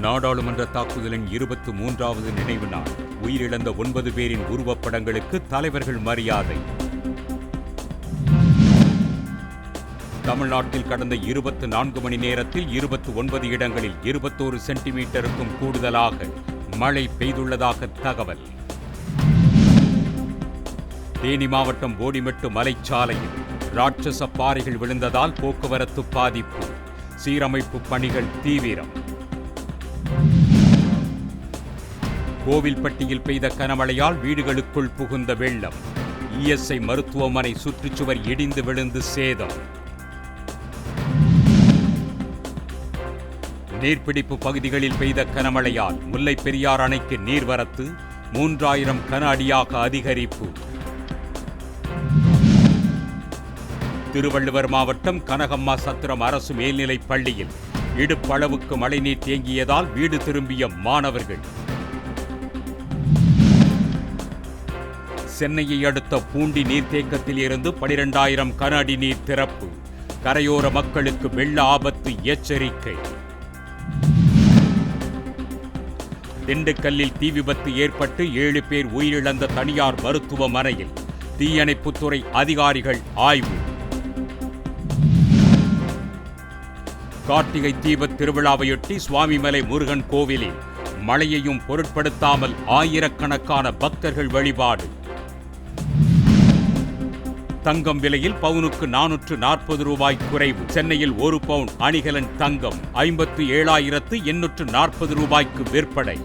நாடாளுமன்ற தாக்குதலின் இருபத்து மூன்றாவது நினைவு நாள். உயிரிழந்த ஒன்பது பேரின் உருவப்படங்களுக்கு தலைவர்கள் மரியாதை. தமிழ்நாட்டில் கடந்த இருபத்து நான்கு மணி நேரத்தில் இருபத்து ஒன்பது இடங்களில் இருபத்தோரு சென்டிமீட்டருக்கும் கூடுதலாக மழை பெய்துள்ளதாக தகவல். தேனி மாவட்டம் போடிமெட்டு மலைச்சாலையில் ராட்சச பாறைகள் விழுந்ததால் போக்குவரத்து பாதிப்பு. சீரமைப்பு பணிகள் தீவிரம். கோவில்பட்டியில் பெய்த கனமழையால் வீடுகளுக்குள் புகுந்த வெள்ளம். இஎஸ்ஐ மருத்துவமனை சுற்றுச்சுவர் இடிந்து விழுந்து சேதம். நீர்பிடிப்பு பகுதிகளில் பெய்த கனமழையால் முல்லை பெரியார் அணைக்கு நீர்வரத்து மூன்றாயிரம் கன அடியாக அதிகரிப்பு. திருவள்ளுவர் மாவட்டம் கனகம்மா சத்திரம் அரசு மேல்நிலைப் பள்ளியில் இடுப்பளவுக்கு மழைநீர் தேங்கியதால் வீடு திரும்பிய மாணவர்கள். சென்னையை அடுத்த பூண்டி நீர்த்தேக்கத்தில் இருந்து பனிரெண்டாயிரம் கன அடி நீர் திறப்பு. கரையோர மக்களுக்கு வெள்ள ஆபத்து எச்சரிக்கை. திண்டுக்கல்லில் தீ விபத்து ஏற்பட்டு ஏழு பேர் உயிரிழந்த தனியார் மருத்துவமனையில் தீயணைப்புத்துறை அதிகாரிகள் ஆய்வு. கார்த்திகை தீபத் திருவிழாவையொட்டி சுவாமிமலை முருகன் கோவிலில் மழையையும் பொருட்படுத்தாமல் ஆயிரக்கணக்கான பக்தர்கள் வழிபாடு. தங்கம் விலையில் பவுனுக்கு நானூற்று நாற்பது ரூபாய் குறைவு. சென்னையில் ஒரு பவுன் அணிகலன் தங்கம் ஐம்பத்து ஏழாயிரத்து எண்ணூற்று நாற்பது ரூபாய்க்கு விற்பனை.